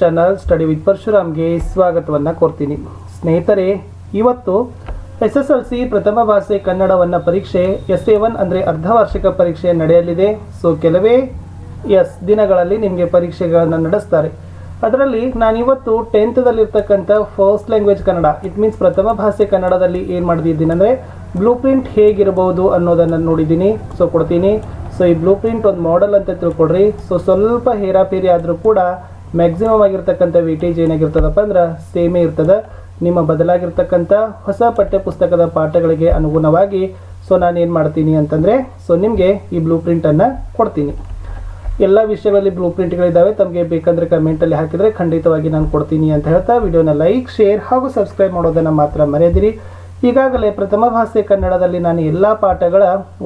Channel study with ಪರಶುರಾಮ್ಗೆ ಸ್ವಾಗತವನ್ನು ಕೋರ್ತೀನಿ. ಸ್ನೇಹಿತರೆ, ಇವತ್ತು ಎಸ್ ಎಸ್ ಎಲ್ ಸಿ ಪ್ರಥಮ ಭಾಷೆ ಕನ್ನಡವನ್ನು ಪರೀಕ್ಷೆ ಎಸ್ ಎ ಒನ್ ಅಂದರೆ ಅರ್ಧವಾರ್ಷಿಕ ಪರೀಕ್ಷೆ ನಡೆಯಲಿದೆ. ಸೊ ಕೆಲವೇ ಎಸ್ ದಿನಗಳಲ್ಲಿ ನಿಮಗೆ ಪರೀಕ್ಷೆಗಳನ್ನು ನಡೆಸ್ತಾರೆ. ಅದರಲ್ಲಿ ನಾನಿವತ್ತು ಟೆಂತ್ದಲ್ಲಿರ್ತಕ್ಕಂಥ first language Kannada it means ಪ್ರಥಮ ಭಾಷೆ ಕನ್ನಡದಲ್ಲಿ ಏನು ಮಾಡಿದ್ದೀನಿ ಅಂದರೆ ಬ್ಲೂ ಪ್ರಿಂಟ್ ಹೇಗಿರಬಹುದು ಅನ್ನೋದನ್ನು ನೋಡಿದ್ದೀನಿ. ಸೊ ಕೊಡ್ತೀನಿ. ಸೊ ಈ ಬ್ಲೂ ಪ್ರಿಂಟ್ ಒಂದು ಮಾಡೆಲ್ ಅಂತ ತಿಳ್ಕೊಡ್ರಿ ಸೊ ಸ್ವಲ್ಪ ಹೇರಾಪೇರಿ ಆದರೂ ಕೂಡ ಮ್ಯಾಕ್ಸಿಮಮ್ ಆಗಿರ್ತಕ್ಕಂಥ ವೇಟೇಜ್ ಏನಾಗಿರ್ತದಪ್ಪ ಅಂದ್ರೆ ಸೇಮೇ ಇರ್ತದೆ. ನಿಮ್ಮ ಬದಲಾಗಿರ್ತಕ್ಕಂಥ ಹೊಸ ಪಠ್ಯಪುಸ್ತಕದ ಪಾಠಗಳಿಗೆ ಅನುಗುಣವಾಗಿ ಸೊ ನಾನು ಏನು ಮಾಡ್ತೀನಿ ಅಂತಂದರೆ ಸೊ ನಿಮಗೆ ಈ ಬ್ಲೂ ಪ್ರಿಂಟನ್ನು ಕೊಡ್ತೀನಿ. ಎಲ್ಲ ವಿಷಯಗಳಲ್ಲಿ ಬ್ಲೂ ಪ್ರಿಂಟ್ಗಳಿದ್ದಾವೆ ತಮಗೆ ಬೇಕಂದರೆ ಕಮೆಂಟಲ್ಲಿ ಹಾಕಿದರೆ ಖಂಡಿತವಾಗಿ ನಾನು ಕೊಡ್ತೀನಿ ಅಂತ ಹೇಳ್ತಾ ವಿಡಿಯೋನ ಲೈಕ್ ಶೇರ್ ಹಾಗೂ ಸಬ್ಸ್ಕ್ರೈಬ್ ಮಾಡೋದನ್ನು ಮಾತ್ರ ಮರೆಯದಿರಿ. ಈಗಾಗಲೇ ಪ್ರಥಮ ಭಾಷೆ ಕನ್ನಡದಲ್ಲಿ ನಾನು ಎಲ್ಲ ಪಾಠಗಳ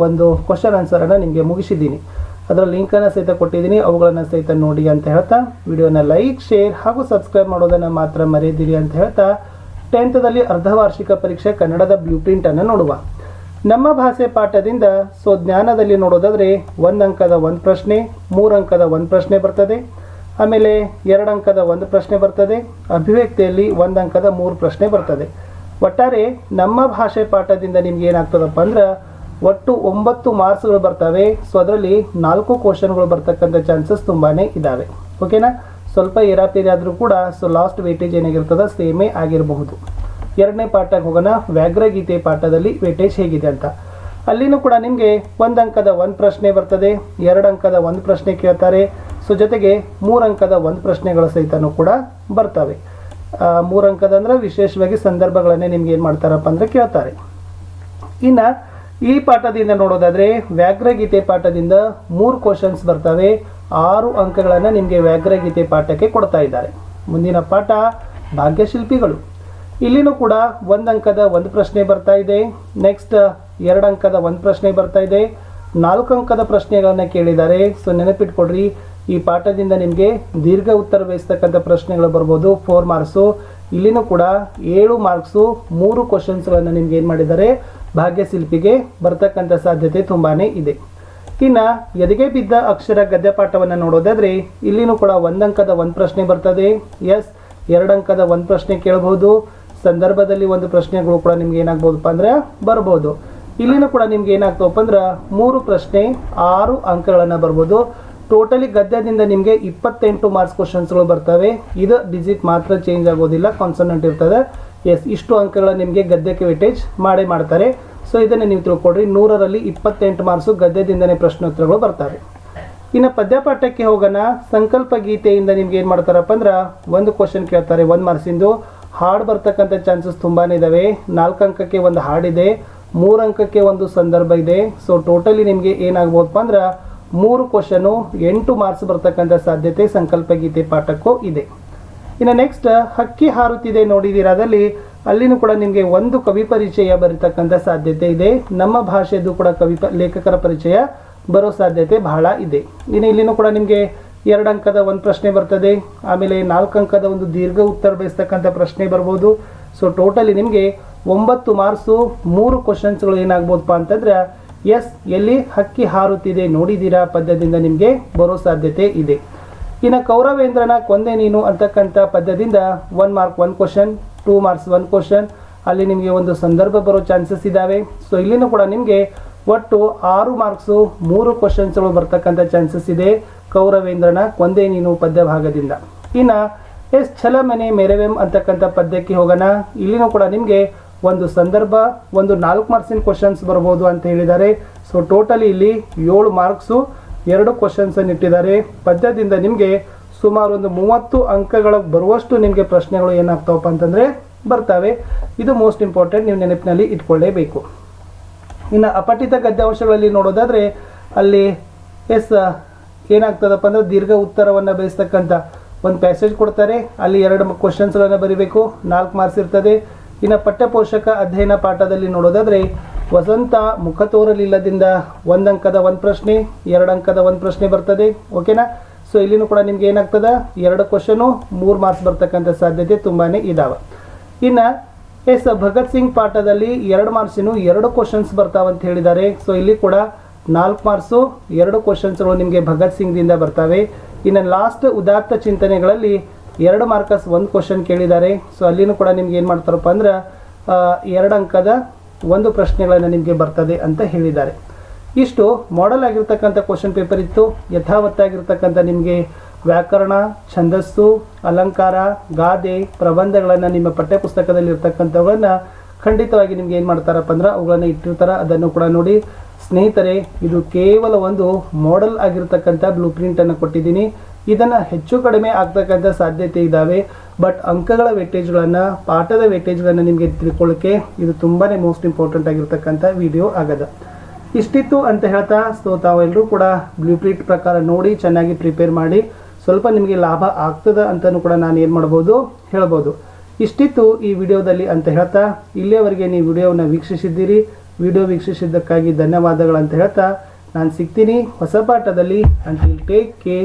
ಒಂದು ಕ್ವಶನ್ ಆನ್ಸರನ್ನು ನಿಮಗೆ ಮುಗಿಸಿದ್ದೀನಿ. ಅದರ ಲಿಂಕನ್ನು ಸಹಿತ ಕೊಟ್ಟಿದ್ದೀನಿ, ಅವುಗಳನ್ನು ಸಹಿತ ನೋಡಿ ಅಂತ ಹೇಳ್ತಾ, ವಿಡಿಯೋನ ಲೈಕ್ ಶೇರ್ ಹಾಗೂ ಸಬ್ಸ್ಕ್ರೈಬ್ ಮಾಡೋದನ್ನು ಮಾತ್ರ ಮರೆಯದಿರಿ ಅಂತ ಹೇಳ್ತಾ ಟೆಂತ್ದಲ್ಲಿ ಅರ್ಧವಾರ್ಷಿಕ ಪರೀಕ್ಷೆ ಕನ್ನಡದ ಬ್ಲೂ ಪ್ರಿಂಟನ್ನು ನೋಡುವ. ನಮ್ಮ ಭಾಷೆ ಪಾಠದಿಂದ ಸೊ ಜ್ಞಾನದಲ್ಲಿ ನೋಡೋದಾದರೆ ಒಂದು ಅಂಕದ ಒಂದು ಪ್ರಶ್ನೆ, ಮೂರು ಅಂಕದ ಒಂದು ಪ್ರಶ್ನೆ ಬರ್ತದೆ. ಆಮೇಲೆ ಎರಡು ಅಂಕದ ಒಂದು ಪ್ರಶ್ನೆ ಬರ್ತದೆ, ಅಭಿವ್ಯಕ್ತಿಯಲ್ಲಿ ಒಂದು ಅಂಕದ ಮೂರು ಪ್ರಶ್ನೆ ಬರ್ತದೆ. ಒಟ್ಟಾರೆ ನಮ್ಮ ಭಾಷೆ ಪಾಠದಿಂದ ನಿಮ್ಗೆ ಏನಾಗ್ತದಪ್ಪ ಅಂದ್ರೆ ಒಟ್ಟು ಒಂಬತ್ತು ಮಾರ್ಕ್ಸ್ಗಳು ಬರ್ತವೆ. ಸೊ ಅದರಲ್ಲಿ ನಾಲ್ಕು ಕ್ವಶನ್ಗಳು ಬರ್ತಕ್ಕಂಥ ಚಾನ್ಸಸ್ ತುಂಬಾ ಇದ್ದಾವೆ ಓಕೆನಾ ಸ್ವಲ್ಪ ಏರಾಪೇರಿ ಆದರೂ ಕೂಡ ಸೊ ಲಾಸ್ಟ್ ವೇಟೇಜ್ ಏನಾಗಿರ್ತದೆ? ಸೇಮೇ ಆಗಿರಬಹುದು. ಎರಡನೇ ಪಾಠಕ್ಕೆ ಹೋಗೋಣ. ವ್ಯಾಘ್ರಗೀತೆ ಪಾಠದಲ್ಲಿ ವೇಟೇಜ್ ಹೇಗಿದೆ ಅಂತ. ಅಲ್ಲಿನೂ ಕೂಡ ನಿಮಗೆ ಒಂದು ಅಂಕದ ಒಂದು ಪ್ರಶ್ನೆ ಬರ್ತದೆ. ಎರಡು ಅಂಕದ ಒಂದು ಪ್ರಶ್ನೆ ಕೇಳ್ತಾರೆ. ಸೊ ಜೊತೆಗೆ ಮೂರು ಅಂಕದ ಒಂದು ಪ್ರಶ್ನೆಗಳ ಸಹಿತನೂ ಕೂಡ ಬರ್ತವೆ. ಮೂರು ಅಂಕದ ಅಂದ್ರೆ ವಿಶೇಷವಾಗಿ ಸಂದರ್ಭಗಳನ್ನೇ ನಿಮ್ಗೆ ಏನು ಮಾಡ್ತಾರಪ್ಪ ಅಂದರೆ ಕೇಳ್ತಾರೆ. ಇನ್ನು ಈ ಪಾಠದಿಂದ ನೋಡೋದಾದ್ರೆ ವ್ಯಾಘ್ರಗೀತೆ ಪಾಠದಿಂದ ಮೂರು ಕ್ವಶನ್ಸ್ ಬರ್ತವೆ. ಆರು ಅಂಕಗಳನ್ನು ನಿಮಗೆ ವ್ಯಾಘ್ರಗೀತೆ ಪಾಠಕ್ಕೆ ಕೊಡ್ತಾ ಇದ್ದಾರೆ. ಮುಂದಿನ ಪಾಠ, ಭಾಗ್ಯಶಿಲ್ಪಿಗಳು. ಇಲ್ಲಿನೂ ಕೂಡ ಒಂದು ಅಂಕದ ಒಂದು ಪ್ರಶ್ನೆ ಬರ್ತಾ ಇದೆ. ನೆಕ್ಸ್ಟ್ ಎರಡು ಅಂಕದ ಒಂದು ಪ್ರಶ್ನೆ ಬರ್ತಾ ಇದೆ. ನಾಲ್ಕು ಅಂಕದ ಪ್ರಶ್ನೆಗಳನ್ನು ಕೇಳಿದ್ದಾರೆ. ಸೊ ನೆನಪಿಟ್ಕೊಡ್ರಿ ಈ ಪಾಠದಿಂದ ನಿಮಗೆ ದೀರ್ಘ ಉತ್ತರ ಬೇಯಿಸ್ತಕ್ಕಂಥ ಪ್ರಶ್ನೆಗಳು ಬರ್ಬೋದು. ಫೋರ್ ಮಾರ್ಕ್ಸು ಇಲ್ಲಿನೂ ಕೂಡ ಏಳು ಮಾರ್ಕ್ಸು ಮೂರು ಕ್ವಶನ್ಸ್ಗಳನ್ನು ನಿಮ್ಗೆ ಏನು ಮಾಡಿದ್ದಾರೆ? ಭಾಗ್ಯಶಿಲ್ಪಿಗೆ ಬರ್ತಕ್ಕಂಥ ಸಾಧ್ಯತೆ ತುಂಬಾ ಇದೆ. ಇನ್ನು ಎದೆಗೆ ಬಿದ್ದ ಅಕ್ಷರ ಗದ್ಯ ಪಾಠವನ್ನು ನೋಡೋದಾದ್ರೆ ಇಲ್ಲಿನೂ ಕೂಡ ಒಂದಂಕದ ಒಂದು ಪ್ರಶ್ನೆ ಬರ್ತದೆ. ಎಸ್, ಎರಡಂಕದ ಒಂದು ಪ್ರಶ್ನೆ ಕೇಳಬಹುದು. ಸಂದರ್ಭದಲ್ಲಿ ಒಂದು ಪ್ರಶ್ನೆಗಳು ಕೂಡ ನಿಮ್ಗೆ ಏನಾಗ್ಬೋದಪ್ಪ ಅಂದ್ರೆ ಬರ್ಬೋದು. ಇಲ್ಲಿನೂ ಕೂಡ ನಿಮ್ಗೆ ಏನಾಗ್ತವಪ್ಪ ಅಂದ್ರೆ ಮೂರು ಪ್ರಶ್ನೆ, ಆರು ಅಂಕಗಳನ್ನು ಬರ್ಬೋದು. ಟೋಟಲಿ ಗದ್ಯದಿಂದ ನಿಮಗೆ ಇಪ್ಪತ್ತೆಂಟು ಮಾರ್ಕ್ಸ್ ಕ್ವಶನ್ಸ್ಗಳು ಬರ್ತವೆ. ಇದು ಡಿಜಿಟ್ ಮಾತ್ರ ಚೇಂಜ್ ಆಗೋದಿಲ್ಲ ಕಾನ್ಸನೆಂಟ್ ಇರ್ತದೆ. ಎಸ್ ಇಷ್ಟು ಅಂಕಗಳ ನಿಮಗೆ ಗದ್ಯಕ್ಕೆ ವೆಟೇಜ್ ಮಾಡೇ ಮಾಡ್ತಾರೆ. ಸೊ ಇದನ್ನು ನೀವು ತಿಳ್ಕೊಡ್ರಿ ನೂರರಲ್ಲಿ ಇಪ್ಪತ್ತೆಂಟು ಮಾರ್ಕ್ಸು ಗದ್ಯದಿಂದನೇ ಪ್ರಶ್ನೋತ್ತರಗಳು ಬರ್ತವೆ ಇನ್ನು ಪದ್ಯಪಾಠಕ್ಕೆ ಹೋಗೋಣ. ಸಂಕಲ್ಪ ಗೀತೆಯಿಂದ ನಿಮ್ಗೆ ಏನು ಮಾಡ್ತಾರಪ್ಪ ಅಂದ್ರೆ ಒಂದು ಕ್ವಶನ್ ಕೇಳ್ತಾರೆ ಒಂದು ಮಾರ್ಕ್ಸಿಂದು ಹಾಡು ಬರ್ತಕ್ಕಂಥ ಚಾನ್ಸಸ್ ತುಂಬಾ ಇದ್ದಾವೆ ನಾಲ್ಕು ಅಂಕಕ್ಕೆ ಒಂದು ಹಾಡಿದೆ ಮೂರು ಅಂಕಕ್ಕೆ ಒಂದು ಸಂದರ್ಭ ಇದೆ. ಸೊ ಟೋಟಲಿ ನಿಮಗೆ ಏನಾಗ್ಬೋದಪ್ಪ ಅಂದ್ರೆ ಮೂರು ಕ್ವಶನು ಎಂಟು ಮಾರ್ಕ್ಸ್ ಬರ್ತಕ್ಕಂಥ ಸಾಧ್ಯತೆ ಸಂಕಲ್ಪ ಗೀತೆ ಪಾಠಕ್ಕೂ ಇದೆ. ಇನ್ನು ನೆಕ್ಸ್ಟ್ ಹಕ್ಕಿ ಹಾರುತ್ತಿದೆ ನೋಡಿದಿರಾದಲ್ಲಿ ಅಲ್ಲಿನೂ ಕೂಡ ನಿಮಗೆ ಒಂದು ಕವಿ ಪರಿಚಯ ಬರತಕ್ಕಂಥ ಸಾಧ್ಯತೆ ಇದೆ. ನಮ್ಮ ಭಾಷೆಯದು ಕೂಡ ಕವಿ ಲೇಖಕರ ಪರಿಚಯ ಬರೋ ಸಾಧ್ಯತೆ ಬಹಳ ಇದೆ. ಇನ್ನು ಇಲ್ಲಿನೂ ಕೂಡ ನಿಮಗೆ ಎರಡು ಅಂಕದ ಒಂದು ಪ್ರಶ್ನೆ ಬರ್ತದೆ. ಆಮೇಲೆ ನಾಲ್ಕು ಅಂಕದ ಒಂದು ದೀರ್ಘ ಉತ್ತರ ಬಯಸ್ತಕ್ಕಂಥ ಪ್ರಶ್ನೆ ಬರ್ಬೋದು. ಸೊ ಟೋಟಲಿ ನಿಮಗೆ ಒಂಬತ್ತು ಮಾರ್ಕ್ಸು ಮೂರು ಕ್ವಶನ್ಸ್ಗಳು ಏನಾಗ್ಬೋದಪ್ಪ ಅಂತಂದ್ರೆ ಎಸ್ ಎಲ್ಲಿ ಹಕ್ಕಿ ಹಾರುತ್ತಿದೆ ನೋಡಿದ್ದೀರಾ ಪದ್ಯದಿಂದ ನಿಮಗೆ ಬರೋ ಸಾಧ್ಯತೆ ಇದೆ. ಇನ್ನು ಕೌರವೇಂದ್ರನ ಕೊಂದೆ ನೀನು ಅಂತಕ್ಕಂಥ ಪದ್ಯದಿಂದ one mark one question two marks one question ಅಲ್ಲಿ ನಿಮಗೆ ಒಂದು ಸಂದರ್ಭ ಬರೋ ಚಾನ್ಸಸ್ ಇದ್ದಾವೆ ಸೊ ಇಲ್ಲಿನೂ ಕೂಡ ನಿಮಗೆ ಒಟ್ಟು ಆರು ಮಾರ್ಕ್ಸು ಮೂರು ಕ್ವಶನ್ಸ್ಗಳು ಬರ್ತಕ್ಕಂಥ ಚಾನ್ಸಸ್ ಇದೆ ಕೌರವೇಂದ್ರನ ಕೊಂದೆ ನೀನು ಪದ್ಯ ಭಾಗದಿಂದ. ಇನ್ನು ಎಸ್ ಛಲಮನೆ ಮೆರವೆಂ ಅಂತಕ್ಕಂಥ ಪದ್ಯಕ್ಕೆ ಹೋಗೋಣ. ಇಲ್ಲಿನೂ ಕೂಡ ನಿಮಗೆ ಒಂದು ಸಂದರ್ಭ, ಒಂದು ನಾಲ್ಕು ಮಾರ್ಕ್ಸಿನ ಕ್ವಶನ್ಸ್ ಬರ್ಬೋದು ಅಂತ ಹೇಳಿದ್ದಾರೆ. ಸೊ ಟೋಟಲಿ ಇಲ್ಲಿ ಏಳು ಮಾರ್ಕ್ಸು ಎರಡು ಕ್ವಶನ್ಸ್ ಅನ್ನು ಇಟ್ಟಿದ್ದಾರೆ. ಪದ್ಯದಿಂದ ನಿಮಗೆ ಸುಮಾರು ಒಂದು ಮೂವತ್ತು ಅಂಕಗಳ ಬರುವಷ್ಟು ನಿಮಗೆ ಪ್ರಶ್ನೆಗಳು ಏನಾಗ್ತಾವಪ್ಪ ಅಂತಂದರೆ ಬರ್ತವೆ. ಇದು ಮೋಸ್ಟ್ ಇಂಪಾರ್ಟೆಂಟ್ ನೀವು ನೆನಪಿನಲ್ಲಿ ಇಟ್ಕೊಳ್ಳೇಬೇಕು. ಇನ್ನು ಅಪಠಿತ ಗದ್ಯಾಂಶಗಳಲ್ಲಿ ನೋಡೋದಾದರೆ ಅಲ್ಲಿ ಎಸ್ ಏನಾಗ್ತದಪ್ಪ ಅಂದರೆ ದೀರ್ಘ ಉತ್ತರವನ್ನು ಬಯಸ್ತಕ್ಕಂಥ ಒಂದು ಪ್ಯಾಸೇಜ್ ಕೊಡ್ತಾರೆ. ಅಲ್ಲಿ ಎರಡು ಕ್ವಶನ್ಸ್ಗಳನ್ನು ಬರೀಬೇಕು. ನಾಲ್ಕು ಮಾರ್ಕ್ಸ್ ಇರ್ತದೆ. ಇನ್ನು ಪಠ್ಯಪೋಷಕ ಅಧ್ಯಯನ ಪಾಠದಲ್ಲಿ ನೋಡೋದಾದರೆ ವಸಂತ ಮುಖ ತೋರಲಿಲ್ಲದಿಂದ ಒಂದು ಅಂಕದ ಒಂದು ಪ್ರಶ್ನೆ ಎರಡು ಅಂಕದ ಒಂದು ಪ್ರಶ್ನೆ ಬರ್ತದೆ. ಓಕೆನಾ ಸೊ ಇಲ್ಲಿನೂ ಕೂಡ ನಿಮ್ಗೆ ಏನಾಗ್ತದ? ಎರಡು ಕ್ವಶನು ಮೂರು ಮಾರ್ಕ್ಸ್ ಬರ್ತಕ್ಕಂಥ ಸಾಧ್ಯತೆ ತುಂಬಾ ಇದಾವೆ. ಇನ್ನು, ಎಸ್, ಭಗತ್ ಸಿಂಗ್ ಪಾಠದಲ್ಲಿ ಎರಡು ಮಾರ್ಕ್ಸಿನು ಎರಡು ಕ್ವಶನ್ಸ್ ಬರ್ತಾವಂತ ಹೇಳಿದ್ದಾರೆ ಸೊ ಇಲ್ಲಿ ಕೂಡ ನಾಲ್ಕು ಮಾರ್ಕ್ಸು ಎರಡು ಕ್ವಶನ್ಸ್ಗಳು ನಿಮಗೆ ಭಗತ್ ಸಿಂಗ್ದಿಂದ ಬರ್ತವೆ. ಇನ್ನು ಲಾಸ್ಟ್ ಉದಾತ್ತ ಚಿಂತನೆಗಳಲ್ಲಿ ಎರಡು ಮಾರ್ಕಸ್ ಒಂದು ಕ್ವಶನ್ ಕೇಳಿದ್ದಾರೆ ಸೊ ಅಲ್ಲಿನೂ ಕೂಡ ನಿಮ್ಗೆ ಏನು ಮಾಡ್ತಾರಪ್ಪ ಅಂದ್ರೆ ಎರಡು ಅಂಕದ ಒಂದು ಪ್ರಶ್ನೆಗಳನ್ನು ನಿಮಗೆ ಬರ್ತದೆ ಅಂತ ಹೇಳಿದ್ದಾರೆ. ಇಷ್ಟು ಮಾಡಲ್ ಆಗಿರ್ತಕ್ಕಂಥ ಕ್ವಶನ್ ಪೇಪರ್ ಇತ್ತು. ಯಥಾವತ್ತಾಗಿರ್ತಕ್ಕಂಥ ನಿಮಗೆ ವ್ಯಾಕರಣ, ಛಂದಸ್ಸು, ಅಲಂಕಾರ, ಗಾದೆ, ಪ್ರಬಂಧಗಳನ್ನು ನಿಮ್ಮ ಪಠ್ಯಪುಸ್ತಕದಲ್ಲಿ ಇರ್ತಕ್ಕಂಥವುಗಳನ್ನ ಖಂಡಿತವಾಗಿ ನಿಮ್ಗೆ ಏನು ಮಾಡ್ತಾರಪ್ಪ ಅಂದ್ರೆ ಅವುಗಳನ್ನ ಇಟ್ಟಿರ್ತಾರೆ. ಅದನ್ನು ಕೂಡ ನೋಡಿ. ಸ್ನೇಹಿತರೆ, ಇದು ಕೇವಲ ಒಂದು ಮಾಡೆಲ್ ಆಗಿರ್ತಕ್ಕಂಥ ಬ್ಲೂ ಪ್ರಿಂಟನ್ನು ಕೊಟ್ಟಿದ್ದೀನಿ. ಇದನ್ನು ಹೆಚ್ಚು ಕಡಿಮೆ ಆಗ್ತಕ್ಕಂಥ ಸಾಧ್ಯತೆ ಇದ್ದಾವೆ ಬಟ್ ಅಂಕಗಳ ವೆಟೇಜ್ಗಳನ್ನು ಪಾಠದ ವೆಟೇಜ್ಗಳನ್ನು ನಿಮಗೆ ತಿಳ್ಕೊಳ್ಳೋಕ್ಕೆ ಇದು ತುಂಬಾ ಮೋಸ್ಟ್ ಇಂಪಾರ್ಟೆಂಟ್ ಆಗಿರ್ತಕ್ಕಂಥ ವಿಡಿಯೋ ಆಗದ. ಇಷ್ಟಿತ್ತು ಅಂತ ಹೇಳ್ತಾ ಸೊ ತಾವೆಲ್ಲರೂ ಕೂಡ ಬ್ಲೂ ಪ್ರಿಂಟ್ ಪ್ರಕಾರ ನೋಡಿ, ಚೆನ್ನಾಗಿ ಪ್ರಿಪೇರ್ ಮಾಡಿ. ಸ್ವಲ್ಪ ನಿಮಗೆ ಲಾಭ ಆಗ್ತದ ಅಂತಲೂ ಕೂಡ ನಾನು ಏನು ಮಾಡ್ಬೋದು ಹೇಳ್ಬೋದು. ಇಷ್ಟಿತ್ತು ಈ ವಿಡಿಯೋದಲ್ಲಿ ಅಂತ ಹೇಳ್ತಾ, ಇಲ್ಲಿಯವರೆಗೆ ನೀವು ವಿಡಿಯೋವನ್ನು ವೀಕ್ಷಿಸಿದ್ದೀರಿ. ವಿಡಿಯೋ ವೀಕ್ಷಿಸಿದ್ದಕ್ಕಾಗಿ ಧನ್ಯವಾದಗಳು ಅಂತ ಹೇಳ್ತಾ, ನಾನು ಸಿಗ್ತೀನಿ ಹೊಸ ಪಾಠದಲ್ಲಿ. Until take care